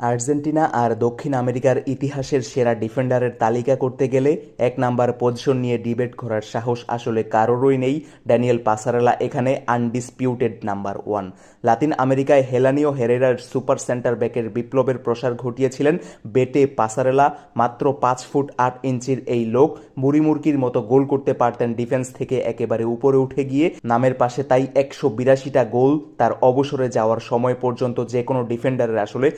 Argentina আর দক্ষিণ আমেরিকার ইতিহাসের সেরা ডিফেন্ডারের তালিকা করতে গেলে এক নাম্বার পজিশন নিয়ে ডিবেট করার সাহস আসলে কারোরই নেই। ড্যানিয়েল পাসারেলা এখানে আনডিসপিউটেড নাম্বার ওয়ান। লাতিন আমেরিকায় হেলানিও হেরেরার সুপার সেন্টার ব্যাকের বিপ্লবের প্রসার ঘটিয়েছিলেন বেটে পাসারেলা। মাত্র পাঁচ ফুট আট ইঞ্চির এই লোক মুড়িমুরকির মতো গোল করতে পারতেন ডিফেন্স থেকে একেবারে উপরে উঠে গিয়ে। নামের পাশে তাই একশো বিরাশিটা গোল তার অবসরে যাওয়ার সময় পর্যন্ত যে কোনো ডিফেন্ডারের আসলে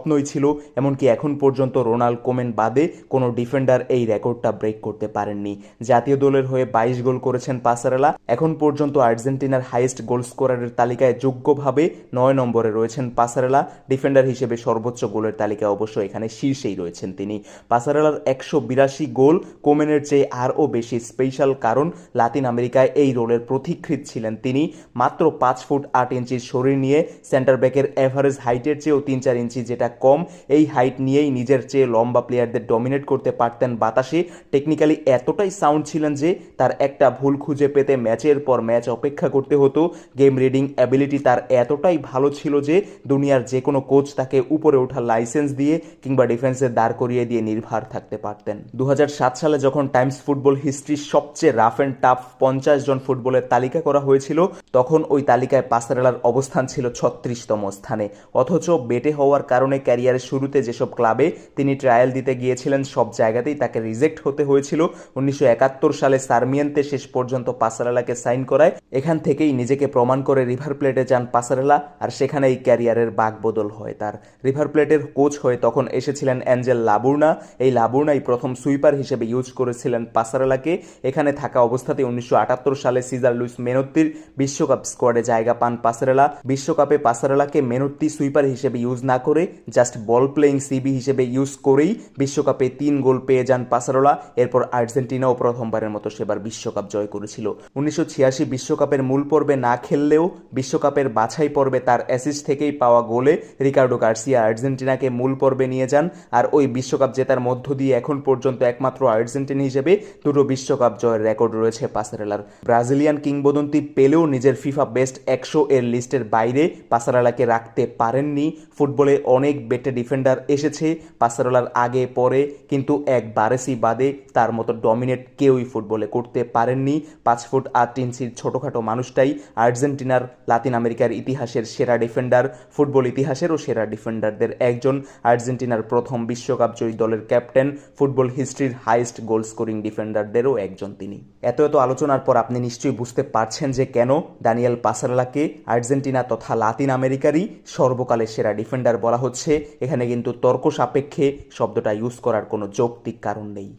স্বপ্নই ছিল, এমনকি এখন পর্যন্ত রোনাল্ড কোমেন বাদে কোনো ডিফেন্ডার এই রেকর্ডটা ব্রেক করতে পারেননি। জাতীয় দলের হয়ে বাইশ গোল করেছেন পাসারেলা, এখন পর্যন্ত আর্জেন্টিনার হাইয়েস্ট গোল স্কোরারের তালিকায় যোগ্যভাবে নয় নম্বরে রয়েছেন পাসারেলা, ডিফেন্ডার হিসেবে সর্বোচ্চ গোলের তালিকায় অবশ্য এখানে শীর্ষেই রয়েছেন তিনি। পাসারেলার একশো বিরাশি গোল কোমেনের চেয়ে আরও বেশি স্পেশাল কারণ, লাতিন আমেরিকায় এই রোলের প্রতিকৃত ছিলেন তিনি। মাত্র পাঁচ ফুট আট ইঞ্চির শরীর নিয়ে সেন্টার ব্যাকের এভারেজ হাইটের চেয়েও তিন চার ইঞ্চি যেটা কম। এই হাইট নিয়েই নিজের চেয়ে লম্বা প্লেয়ারদের ডমিনেট করতে পারতেন বাতাসে। টেকনিক্যালি এতটাই সাউন্ড ছিলেন যে তার একটা ভুল খুঁজে পেতে ম্যাচের পর ম্যাচ অপেক্ষা করতে হতো। গেম রিডিং অ্যাবিলিটি তার এতটাই ভালো ছিল যে দুনিয়ার যে কোনো কোচ তাকে উপরে ওঠার লাইসেন্স দিয়ে কিংবা ডিফেন্সে দাঁড় করিয়ে দিয়ে নির্ভার থাকতে পারতেন। দু হাজার সাত সালে যখন টাইমস ফুটবল হিস্ট্রির সবচেয়ে রাফ অ্যান্ড টাফ পঞ্চাশ জন ফুটবলের তালিকা করা হয়েছিল, তখন ওই তালিকায় পাসারেলার অবস্থান ছিল ছত্রিশতম স্থানে। অথচ বেটে হওয়ার কারণে ক্যারিয়ারের শুরুতে যেসব ক্লাবে তিনি ট্রায়াল দিতে গিয়েছিলেন, সব জায়গাতেই তাকে রিজেক্ট হতে হয়েছিল। উনিশশো একাত্তর সালে সার্মিয়েন্তে শেষ পর্যন্ত পাসারেলাকে সাইন করায়। এখান থেকেই নিজেকে প্রমাণ করে রিভার প্লেটে যান পাসারেলা, আর সেখানেই ক্যারিয়ারের বাক বদল হয় তার। রিভার প্লেটের কোচ হয়ে তখন এসেছিলেন অ্যাঞ্জেল লাবুর্না এই লাবুর্নাই প্রথম সুইপার হিসেবে ইউজ করেছিলেন পাসারেলাকে। এখানে থাকা অবস্থাতে উনিশশো আটাত্তর সালে সিজার লুইস মেনত্তির বিশ্বকাপ স্কোয়াডে জায়গা পান পাসারেলা। বিশ্বকাপে পাসারেলাকে মেনত্তি সুইপার হিসেবে ইউজ না করে জাস্ট বল প্লেয়িং সিবি হিসেবে ইউজ করেই বিশ্বকাপে তিন গোল পেয়ে যান পাসারোলা। এরপর আর্জেন্টিনাও প্রথমবারের মতো সেবার বিশ্বকাপ জয় করেছিল। উনিশশো বিশ্বকাপের মূল পর্বে না খেললেও বিশ্বকাপের বাছাই পর্বে তার অ্যাসিস্ট থেকেই পাওয়া গোলে রিকার্ডো গার্সিয়া আর্জেন্টিনাকে মূল পর্বে নিয়ে যান। আর ওই বিশ্বকাপ জেতার মধ্য দিয়ে এখন পর্যন্ত একমাত্র আর্জেন্টিনা হিসেবে দুটো বিশ্বকাপ জয়ের রেকর্ড রয়েছে পাসারেলার। ব্রাজিলিয়ান কিংবদন্তি পেলেও নিজের ফিফা বেস্ট একশো এর লিস্টের বাইরে পাসারালাকে রাখতে পারেননি। ফুটবলে অনেক বেটে ডিফেন্ডার এসেছে পাসারোলার আগে, পরে, কিন্তু এক বারেসি বাদে তার মতো ডমিনেট কেউই ফুটবলে করতে পারেননি। পাঁচ ফুট আট ইঞ্চির ছোটোখাটো মানুষটাই আর্জেন্টিনার লাতিন আমেরিকার ইতিহাসের সেরা ডিফেন্ডার, ফুটবল ইতিহাসেরও সেরা ডিফেন্ডারদের একজন আর্জেন্টিনার প্রথম বিশ্বকাপ জয়ী দলের ক্যাপ্টেন, ফুটবল হিস্ট্রির হাইয়েস্ট গোল স্কোরিং ডিফেন্ডারদেরও একজন তিনি। এত এত আলোচনার পর আপনি নিশ্চয়ই বুঝতে পারছেন যে কেন দানিয়েল পাসারলাকে আর্জেন্টিনা তথা লাতিন আমেরিকারই সর্বকালের সেরা ডিফেন্ডার বলা হচ্ছে। এখানে কিন্তু তর্ক সাপেক্ষে শব্দটা ইউজ করার কোনো যৌক্তিক কারণ নেই।